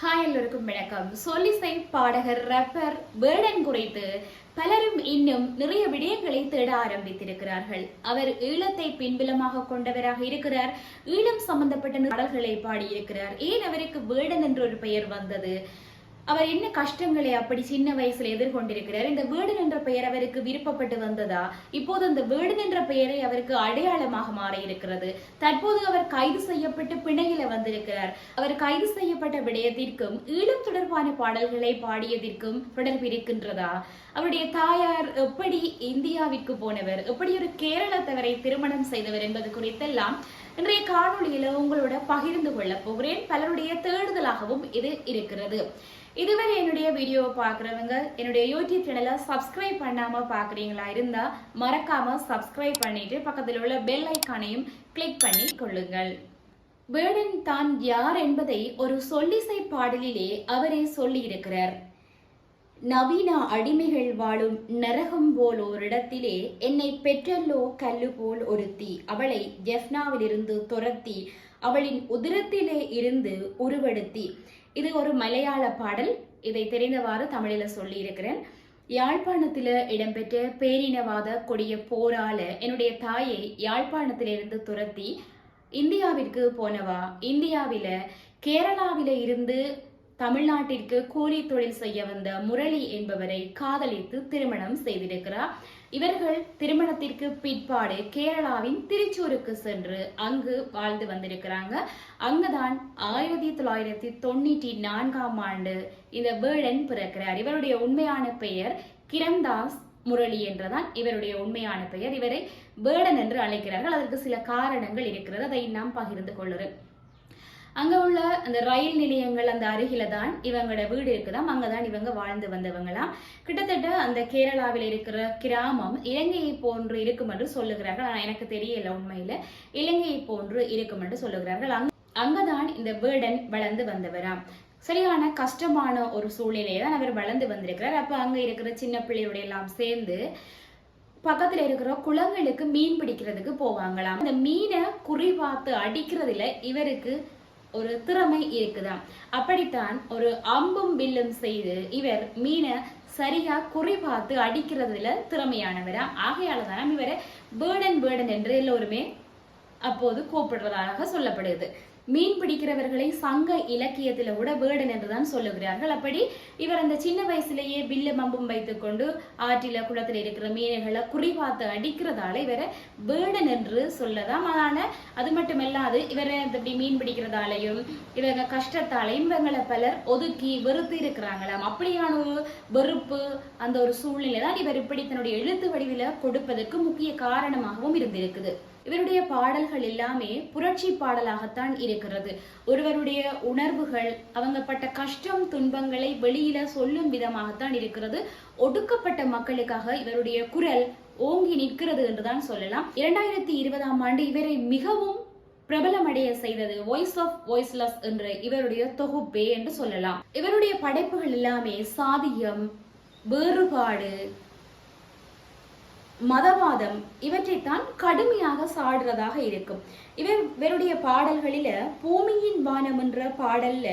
Hi எல்லோருக்கும் வணக்கம். சொல்லிசை பாடகர் ரப்பர் வேடன் குறித்து பலரும் இன்னும் நிறைய விடயங்களை தேட ஆரம்பித்திருக்கிறார்கள். அவர் ஈழத்தை பின்புலமாக கொண்டவராக இருக்கிறார். ஈழம் சம்பந்தப்பட்ட பாடல்களை பாடியிருக்கிறார். ஏன் அவருக்கு வேடன் என்ற ஒரு பெயர் வந்தது? அவர் என்ன கஷ்டங்களை அப்படி சின்ன வயசுல எதிர்கொண்டிருக்கிறார்? இந்த வேடன் என்ற பெயர் அவருக்கு விருப்பப்பட்டு வந்ததா? இப்போது அந்த வேடன் என்ற பெயரை அவருக்கு அடையாளமாக மாறி இருக்கிறது தற்போது அவர் கைது செய்யப்பட்டு பிணையில வந்திருக்கிறார். அவர் கைது செய்யப்பட்ட விடயத்திற்கும் ஈழம் தொடர்பான பாடல்களை பாடியதற்கும் தொடர்பு இருக்கின்றதா? அவருடைய தாயார் எப்படி இந்தியாவிற்கு போனவர்? எப்படி ஒரு கேரளத்தவரை திருமணம் செய்தவர் என்பது குறித்தெல்லாம் இன்றைய காணொளியில உங்களோட பகிர்ந்து கொள்ள போகிறேன். பலருடைய தேடுதலாகவும் இது இருக்கிறது. இதுவரை என்னுடைய வீடியோவை பார்க்குறவங்க என்னுடைய யூடியூப் சேனலை சப்ஸ்கிரைப் பண்ணாமல் பார்க்குறீங்களா இருந்தால் மறக்காம சப்ஸ்கிரைப் பண்ணிட்டு பக்கத்தில் உள்ள பெல் ஐக்கானையும் கிளிக் பண்ணி கொள்ளுங்கள். வேடன் தான் யார் என்பதை ஒரு சொல்லிசை பாடலிலே அவரே சொல்லியிருக்கிறார். நவீன அடிமைகள் வாழும் நரகம் போல் ஓரிடத்திலே என்னை பெற்றல்லோ கல்லு போல் ஒருத்தி. அவளை ஜெஃப்னாவிலிருந்து துரத்தி அவளின் உதிரத்திலே இருந்து உருவெடுத்தி. இது ஒரு மலையாள பாடல். இதை தெரிந்தவாறு தமிழில் சொல்லியிருக்கிறேன். யாழ்ப்பாணத்தில் இடம்பெற்ற பேரினவாத கொடிய போரால என்னுடைய தாயை யாழ்ப்பாணத்திலிருந்து துரத்தி இந்தியாவிற்கு போனவா? இந்தியாவில் கேரளாவில் இருந்து தமிழ்நாட்டிற்கு கூலி தொழில் செய்ய வந்த முரளி என்பவரை காதலித்து திருமணம் செய்திருக்கிறார். இவர்கள் திருமணத்திற்கு பிற்பாடு கேரளாவின் திருச்சூருக்கு சென்று அங்கு வாழ்ந்து வந்திருக்கிறாங்க. அங்குதான் ஆயிரத்தி தொள்ளாயிரத்தி தொண்ணூற்றி நான்காம் ஆண்டு இந்த வேடன் பிறக்கிறார். இவருடைய உண்மையான பெயர் கிரண்தாஸ் முரளி என்றதான் இவருடைய உண்மையான பெயர். இவரை வேடன் என்று அழைக்கிறார்கள். அதற்கு சில காரணங்கள் இருக்கிறது. அதை நாம் பகிர்ந்து கொள்ளுறேன் அங்க உள்ள அந்த ரயில் நிலையங்கள் அந்த அருகில தான் இவங்களோட வீடு இருக்குதாம் அங்கதான் இவங்க வாழ்ந்து வந்தவங்களாம். கிட்டத்தட்ட அந்த கேரளாவில் இருக்கிற கிராமம் இலங்கையை போன்று இருக்கும் என்று சொல்லுகிறார்கள். ஆனா எனக்கு தெரியல உண்மையில. இலங்கையை போன்று இருக்கும் என்று சொல்லுகிறார்கள். அங் அங்கதான் இந்த வேர்டன் வளர்ந்து வந்தவராம். சரியான கஷ்டமான ஒரு சூழ்நிலையை தான் அவர் வளர்ந்து வந்திருக்கிறார். அப்ப அங்க இருக்கிற சின்ன பிள்ளையோட எல்லாம் சேர்ந்து பக்கத்துல இருக்கிற குளங்களுக்கு மீன் பிடிக்கிறதுக்கு போவாங்களாம். அந்த மீனை குறி பார்த்து அடிக்கிறதுல இவருக்கு ஒரு திறமை இருக்குதாம். அப்படித்தான் ஒரு அம்பும் வில்லும் செய்து இவர் மீனை சரியா குறிபார்த்து அடிக்கிறதுல திறமையானவரா. ஆகையால தான் இவரை பேர்டன் பேர்டன் என்று எல்லோருமே அப்போது கூப்பிடுறதாக சொல்லப்படுது மீன் பிடிக்கிறவர்களை சங்க இலக்கியத்தில் கூட வேடன் என்றுதான் சொல்லுகிறார்கள். அப்படி இவர் அந்த சின்ன வயசுலேயே வில்லு மம்பும் வைத்துக்கொண்டு ஆற்றில குளத்தில் இருக்கிற மீன்களை குறிபார்த்து அடிக்கிறதால இவரை வேடன் என்று சொல்லலாம். ஆனால் அது மட்டுமல்லாது இவரை இப்படி மீன் பிடிக்கிறதாலையும் இவங்க கஷ்டத்தாலையும் இவங்களை பலர் ஒதுக்கி வெறுத்து இருக்கிறாங்களாம். அப்படியான ஒரு வெறுப்பு அந்த ஒரு சூழ்நிலை தான் இவர் இப்படி தன்னுடைய எழுத்து வடிவில் கொடுப்பதற்கு முக்கிய காரணமாகவும் இருந்திருக்குது. இவருடைய பாடல்கள் எல்லாமே புரட்சி பாடலாகத்தான் இருக்கிறது. ஒருவருடைய உணர்வுகள் அவங்கப்பட்ட கஷ்டம் துன்பங்களை வெளியில சொல்லும் விதமாகத்தான் இருக்கிறது. ஒடுக்கப்பட்ட மக்களுக்காக இவருடைய குரல் ஓங்கி நிற்கிறது என்றுதான் சொல்லலாம். இரண்டாயிரத்தி இருபதாம் ஆண்டு இவரை மிகவும் பிரபலமடைய செய்தது வாய்ஸ் ஆஃப் வாய்ஸ்லெஸ் என்ற இவருடைய தொகுப்பே என்று சொல்லலாம். இவருடைய படைப்புகள் எல்லாமே சாதியம் வேறுபாடு மதவாதம் இவற்றைத்தான் கடுமையாக சாடுறதாக இருக்கும். இவர் இவருடைய பாடல்களில பூமியின் வானம் என்ற பாடல்ல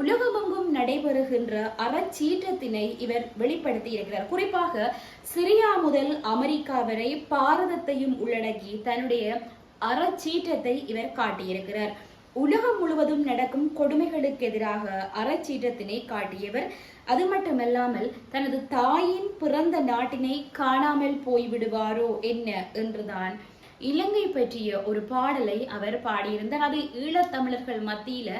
உலகமெங்கும் நடைபெறுகின்ற அறச்சீற்றத்தினை இவர் வெளிப்படுத்தி இருக்கிறார் குறிப்பாக சிரியா முதல் அமெரிக்கா வரை பாரதத்தையும் உள்ளடக்கி தன்னுடைய அறச்சீற்றத்தை இவர் காட்டியிருக்கிறார். உலகம் முழுவதும் நடக்கும் கொடுமைகளுக்கு எதிராக அறச்சீற்றத்தினை காட்டியவர். அது மட்டுமல்லாமல் தனது தாயின் பிறந்த நாட்டினை காணாமல் போய்விடுவாரோ என்ன என்றுதான். இலங்கை பற்றிய ஒரு பாடலை அவர் பாடியிருந்தார். அது ஈழத்தமிழர்கள் மத்தியில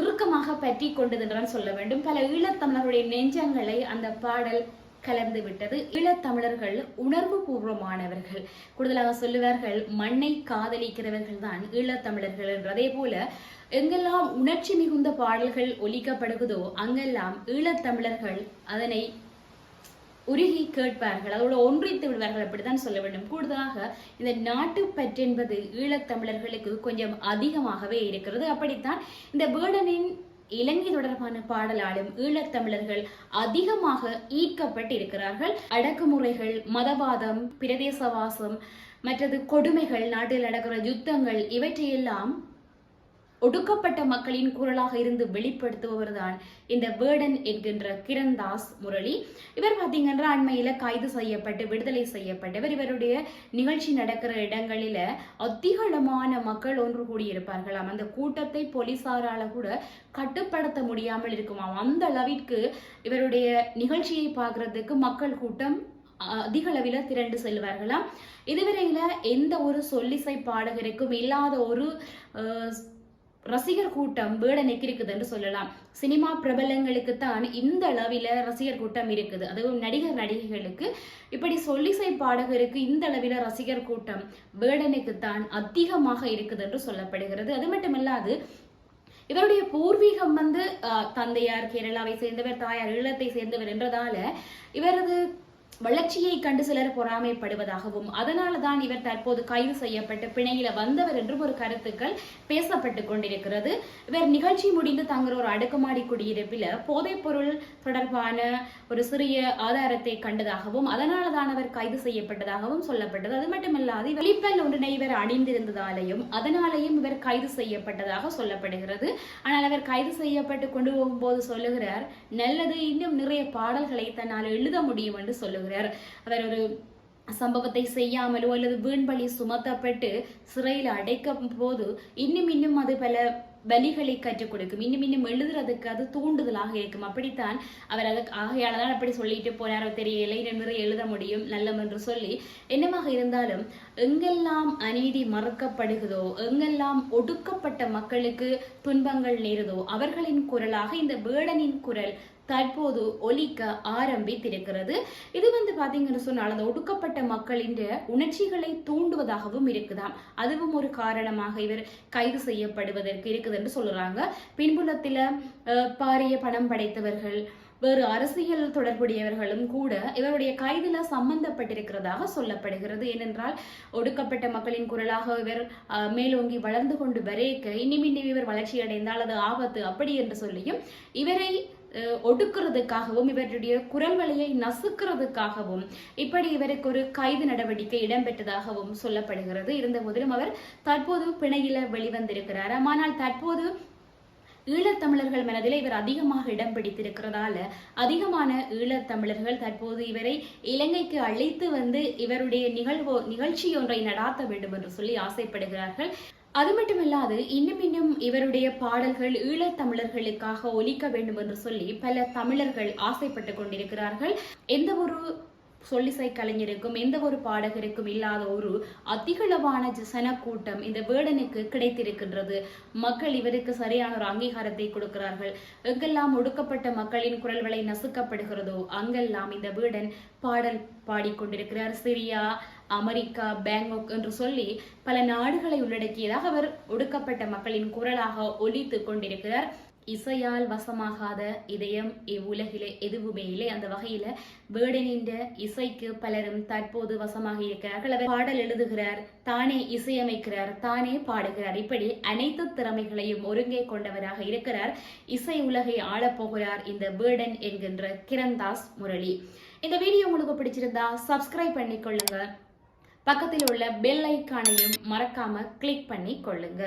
இறுக்கமாக பற்றி கொண்டதுன்றான் சொல்ல வேண்டும். பல ஈழத்தமிழர்களுடைய நெஞ்சங்களை அந்த பாடல் கலந்து விட்டது. ஈழத்தமிழர்கள் உணர்வு பூர்வமானவர்கள். கூடுதலாக சொல்லுவார்கள் மண்ணை காதலிக்கிறவர்கள் தான் ஈழத்தமிழர்கள் என்று அதே போல எங்கெல்லாம் உணர்ச்சி மிகுந்த பாடல்கள் ஒலிக்கப்படுகுதோ அங்கெல்லாம் ஈழத்தமிழர்கள் அதனை உருகி கேட்பார்கள். அதோடு ஒன்றித்து விடுவார்கள். அப்படித்தான் சொல்ல வேண்டும். கூடுதலாக இந்த நாட்டுப்பற்று என்பது ஈழத்தமிழர்களுக்கு கொஞ்சம் அதிகமாகவே இருக்கிறது. அப்படித்தான் இந்த பேர்டனின் இலங்கை தொடர்பான பாடலாலும் ஈழத்தமிழர்கள் அதிகமாக ஈர்க்கப்பட்டிருக்கிறார்கள். அடக்குமுறைகள் மதவாதம் பிரதேசவாசம் மற்றது கொடுமைகள் நாட்டில் நடக்கிற யுத்தங்கள் இவற்றையெல்லாம் ஒடுக்கப்பட்ட மக்களின் குரலாக இருந்து வெளிப்படுத்துபவர் தான் இந்த வேர்டன் என்கின்ற கிரண்தாஸ் முரளி. இவர் பார்த்தீங்கன்னா அண்மையில் கைது செய்யப்பட்டு விடுதலை செய்யப்பட்டவர். இவருடைய நிகழ்ச்சி நடக்கிற இடங்களில் அதிகளமான மக்கள் ஒன்று கூடியிருப்பார்களாம். அந்த கூட்டத்தை போலீஸாரால் கூட கட்டுப்படுத்த முடியாமல் இருக்குமாம். அந்த அளவிற்கு இவருடைய நிகழ்ச்சியை பார்க்கறதுக்கு மக்கள் கூட்டம் அதிக அளவில் திரண்டு செல்வார்களாம். இதுவரையில் எந்த ஒரு சொல்லிசை பாடகருக்கும் இல்லாத ஒரு ரசிகர் கூட்டம் வேடனுக்கு இருக்குது என்று சொல்லலாம். சினிமா பிரபலங்களுக்கு தான் இந்த அளவில் ரசிகர் கூட்டம் இருக்குது. அதுவும் நடிகர் நடிகைகளுக்கு. இப்படி சொல்லிசை பாடகருக்கு இந்த அளவில் ரசிகர் கூட்டம் வேடனுக்கு தான் அதிகமாக இருக்குது என்று சொல்லப்படுகிறது. அது மட்டுமல்லாது இவருடைய பூர்வீகம் வந்து தந்தையார் கேரளாவை சேர்ந்தவர் தாயார் ஈழத்தை சேர்ந்தவர் என்றதால இவரது வளர்ச்சியை கண்டு சிலர் பொறாமைப்படுவதாகவும் அதனால தான் இவர் தற்போது கைது செய்யப்பட்டு பிணையில வந்தவர் என்றும் ஒரு கருத்துக்கள் பேசப்பட்டு கொண்டிருக்கிறது. இவர் நிகழ்ச்சி முடிந்து தங்குற ஒரு அடுக்குமாடி குடியிருப்பில போதைப் பொருள் தொடர்பான ஒரு சிறிய ஆதாரத்தை கண்டதாகவும் அதனால தான் அவர் கைது செய்யப்பட்டதாகவும் சொல்லப்பட்டது. அது மட்டுமல்லாது வெளிப்பல் ஒன்றினை இவர் அணிந்திருந்ததாலேயும் அதனாலேயும் இவர் கைது செய்யப்பட்டதாக சொல்லப்படுகிறது. ஆனால் அவர் கைது செய்யப்பட்டு கொண்டு போகும்போது சொல்லுகிறார் நல்லது இன்னும் நிறைய பாடல்களை தன்னால் எழுத முடியும் என்று சொல்லுகிறார். அவர் ஒரு சம்பவத்தை செய்யாமலோ அல்லது வீண்பலி சுமத்தப்பட்டு சிறையில் அடைக்கும் போது இன்னும் இன்னும் அது பல பலிகளை கற்றுக் கொடுக்கும். இன்னும் இன்னும் எழுதுறதுக்கு அது தூண்டுதலாக இருக்கும். அப்படித்தான் அவர் அதுக்கு ஆகையால தான் அப்படி சொல்லிட்டு போனாரோ தெரியலை. இன்னும் நிறைய எழுத முடியும் நல்லம் என்று சொல்லி என்னமாக இருந்தாலும் எங்கெல்லாம் அநீதி மறுக்கப்படுகிறதோ எங்கெல்லாம் ஒடுக்கப்பட்ட மக்களுக்கு துன்பங்கள் நேருதோ அவர்களின் குரலாக இந்த வேடனின் குரல் தற்போது ஒலிக்க ஆரம்பித்திருக்கிறது. இது வந்து பாத்தீங்கன்னு சொன்னால் அந்த ஒடுக்கப்பட்ட மக்களின் உணர்ச்சிகளை தூண்டுவதாகவும் இருக்குதாம். அதுவும் ஒரு காரணமாக இவர் கைது செய்யப்படுவதற்கு இருக்குது என்று சொல்றாங்க. பின்புலத்தில் பாரிய பணம் படைத்தவர்கள் வேறு அரசியல் தொடர்புடையவர்களும் கூட இவருடைய கைதில சம்பந்தப்பட்டிருக்கிறதாக சொல்லப்படுகிறது. ஏனென்றால் ஒடுக்கப்பட்ட மக்களின் குரலாக இவர் மேலோங்கி வளர்ந்து கொண்டு வரைக்க இன்னும் இன்னும் இவர் வளர்ச்சி அடைந்தால் அது ஆபத்து அப்படி என்று சொல்லியும் இவரை ஒடுக்கிறதுக்காகவும் இவருடைய குரல் வழியை நசுக்கிறதுக்காகவும் இப்படி இவருக்கு ஒரு கைது நடவடிக்கை இடம்பெற்றதாகவும் சொல்லப்படுகிறது. இருந்த போதிலும் அவர் தற்போது பிணையில வெளிவந்திருக்கிறார். ஆனால் தற்போது ஈழத்தமிழர்கள் மனதில் இவர் அதிகமாக இடம் பிடித்திருக்கிறதால அதிகமான ஈழத்தமிழர்கள் தற்போது இவரை இலங்கைக்கு அழைத்து வந்து இவருடைய நிகழ்வோ நிகழ்ச்சி ஒன்றை நடாத்த வேண்டும் என்று சொல்லி ஆசைப்படுகிறார்கள். அது மட்டுமல்லாது இன்னும் இன்னும் இவருடைய பாடல்கள் ஈழத்தமிழர்களுக்காக ஒலிக்க வேண்டும் என்று சொல்லி பல தமிழர்கள் ஆசைப்பட்டு கொண்டிருக்கிறார்கள். எந்த ஒரு சொல்லிசை கலைஞருக்கும் எந்த ஒரு பாடகருக்கும் இல்லாத ஒரு அதிகளவான ஜன கூட்டம் இந்த வேடனுக்கு கிடைத்திருக்கின்றது. மக்கள் இவருக்கு சரியான ஒரு அங்கீகாரத்தை கொடுக்கிறார்கள். எங்கெல்லாம் ஒடுக்கப்பட்ட மக்களின் குரல்களை நசுக்கப்படுகிறதோ அங்கெல்லாம் இந்த வேடன் பாடல் பாடிக்கொண்டிருக்கிறார். சிரியா அமெரிக்கா பேங்காக் என்று சொல்லி பல நாடுகளை உள்ளடக்கியதாக அவர் ஒடுக்கப்பட்ட மக்களின் குரலாக ஒலித்து கொண்டிருக்கிறார். இசையால் வசமாகாத இதயம் இவ்வுலகிலே எதுவுமே இல்லை. அந்த வகையில வேடனின் இசைக்கு பலரும் தற்போது வசமாக இருக்கிறார்கள். அவர் பாடல் எழுதுகிறார் தானே இசையமைக்கிறார் தானே பாடுகிறார். இப்படி அனைத்து திறமைகளையும் ஒருங்கே கொண்டவராக இருக்கிறார். இசை உலகை ஆளப்போகிறார் இந்த வேடன் என்கின்ற கிரண்தாஸ் முரளி. இந்த வீடியோ உங்களுக்கு பிடிச்சிருந்தா சப்ஸ்கிரைப் பண்ணிக்கொள்ளுங்க பக்கத்தில் உள்ள பெல் ஐக்கானையும் மறக்காம கிளிக் பண்ணி கொள்ளுங்க.